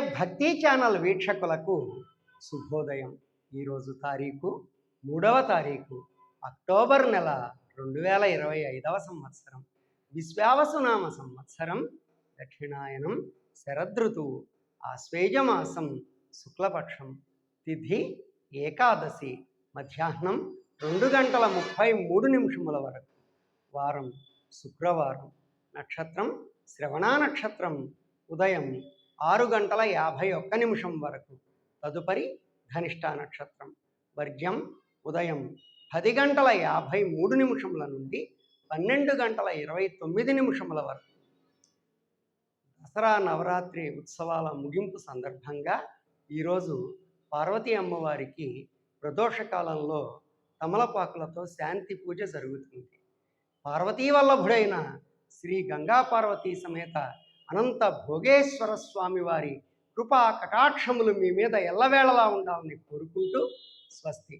భక్తి ఛానల్ వీక్షకులకు శుభోదయం. ఈరోజు తారీఖు మూడవ తారీఖు అక్టోబర్ నెల రెండు వేల ఇరవై ఐదవ సంవత్సరం. విశ్వావసునామ సంవత్సరం దక్షిణాయనం శరదృతువు ఆశ్వేజమాసం శుక్లపక్షం తిథి ఏకాదశి మధ్యాహ్నం రెండు గంటల ముప్పై మూడు నిమిషముల వరకు. వారం శుక్రవారం నక్షత్రం శ్రవణ నక్షత్రం ఉదయం ఆరు గంటల యాభై ఒక్క నిమిషం వరకు. తదుపరి ధనిష్ట నక్షత్రం. వర్గ్యం ఉదయం పది గంటల యాభై మూడు నిమిషముల నుండి పన్నెండు గంటల ఇరవై తొమ్మిది నిమిషముల వరకు. దసరా నవరాత్రి ఉత్సవాల ముగింపు సందర్భంగా ఈరోజు పార్వతీ అమ్మవారికి ప్రదోష కాలంలో తమలపాకులతో శాంతి పూజ జరుగుతుంది. పార్వతీ వల్లభుడైన శ్రీ గంగా పార్వతీ సమేత అనంత భోగేశ్వర స్వామి వారి కృపా కటాక్షములు మీ మీద ఎల్లవేళలా ఉండాలని కోరుకుంటూ స్వస్తి.